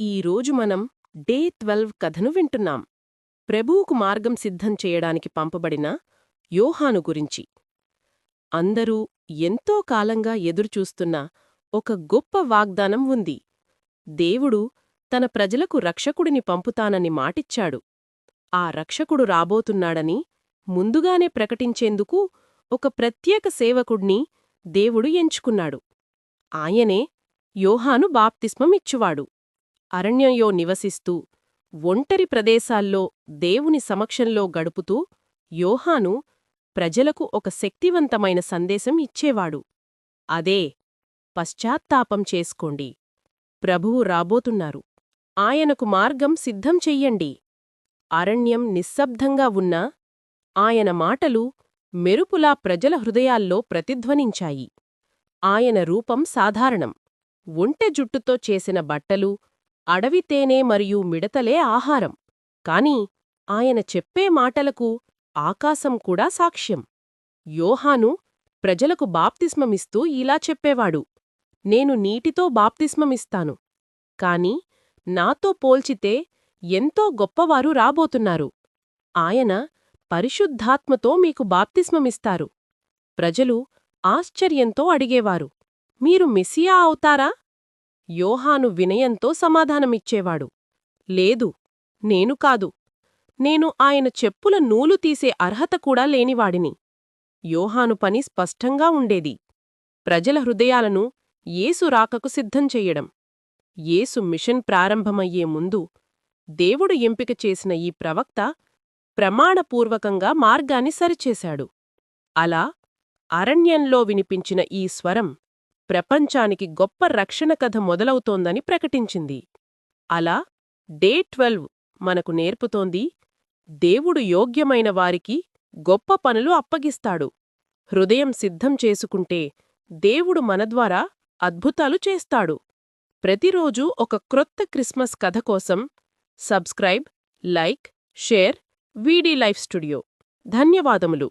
ఈరోజు మనం day twelve కథను వింటున్నాం. ప్రభువుకు మార్గం సిద్ధం చేయడానికి పంపబడిన యోహాను గురించి. అందరూ ఎంతో కాలంగా ఎదురుచూస్తున్న ఒక గొప్ప వాగ్దానం ఉంది. దేవుడు తన ప్రజలకు రక్షకుడిని పంపుతానని మాటిచ్చాడు. ఆ రక్షకుడు రాబోతున్నాడని ముందుగానే ప్రకటించేందుకు ఒక ప్రత్యేక సేవకుణ్ణి దేవుడు ఎంచుకున్నాడు. ఆయనే యోహాను బాప్తిస్మం ఇచ్చువాడు అరణ్యంలో నివసిస్తూ ఒంటరి ప్రదేశాల్లో దేవుని సమక్షంలో గడుపుతూ యోహాను ప్రజలకు ఒక శక్తివంతమైన సందేశం ఇచ్చేవాడు. అదే పశ్చాత్తాపం చేసుకోండి. ప్రభువు రాబోతున్నారు. ఆయనకు మార్గం సిద్ధం చెయ్యండి. అరణ్యం నిశ్శబ్దంగా ఉన్నా ఆయన మాటలు మెరుపులా ప్రజల హృదయాల్లో ప్రతిధ్వనించాయి. ఆయన రూపం సాధారణం. ఒంటె జుట్టుతో చేసిన బట్టలు అడవి తేనె మరియు మిడతలే ఆహారం. కాని ఆయన చెప్పే మాటలకు ఆకాశం కూడా సాక్ష్యం. యోహాను ప్రజలకు బాప్తిస్మమిస్తూ ఇలా చెప్పేవాడు నేను నీటితో బాప్తిస్మమిస్తాను కాని నాతో పోల్చితే ఎంతో గొప్పవారు రాబోతున్నారు. ఆయన పరిశుద్ధాత్మతో మీకు బాప్తిస్మమిస్తారు. ప్రజలు ఆశ్చర్యంతో అడిగేవారు మీరు మెసియా అవుతారా? యోహాను వినయంతో సమాధానమిచ్చేవాడు. లేదు నేను కాదు. నేను ఆయన చెప్పుల నూలు తీసే అర్హత కూడా లేనివాడిని. యోహాను పని స్పష్టంగా ఉండేది. ప్రజల హృదయాలను యేసు రాకకు సిద్ధం చెయ్యడం. యేసు మిషన్ ప్రారంభమయ్యే ముందు దేవుడు ఎంపిక చేసిన ఈ ప్రవక్త ప్రమాణపూర్వకంగా మార్గాన్ని సరిచేశాడు. అలా అరణ్యంలో వినిపించిన ఈ స్వరం ప్రపంచానికి గొప్ప రక్షణ కథ మొదలవుతోందని ప్రకటించింది. అలా డే ట్వెల్వ్ మనకు నేర్పుతోంది దేవుడు యోగ్యమైన వారికి గొప్ప పనులు అప్పగిస్తాడు. హృదయం సిద్ధం చేసుకుంటే దేవుడు మనద్వారా అద్భుతాలు చేస్తాడు. ప్రతిరోజూ ఒక క్రొత్త క్రిస్మస్ కథ కోసం subscribe like share VD life studio. ధన్యవాదములు.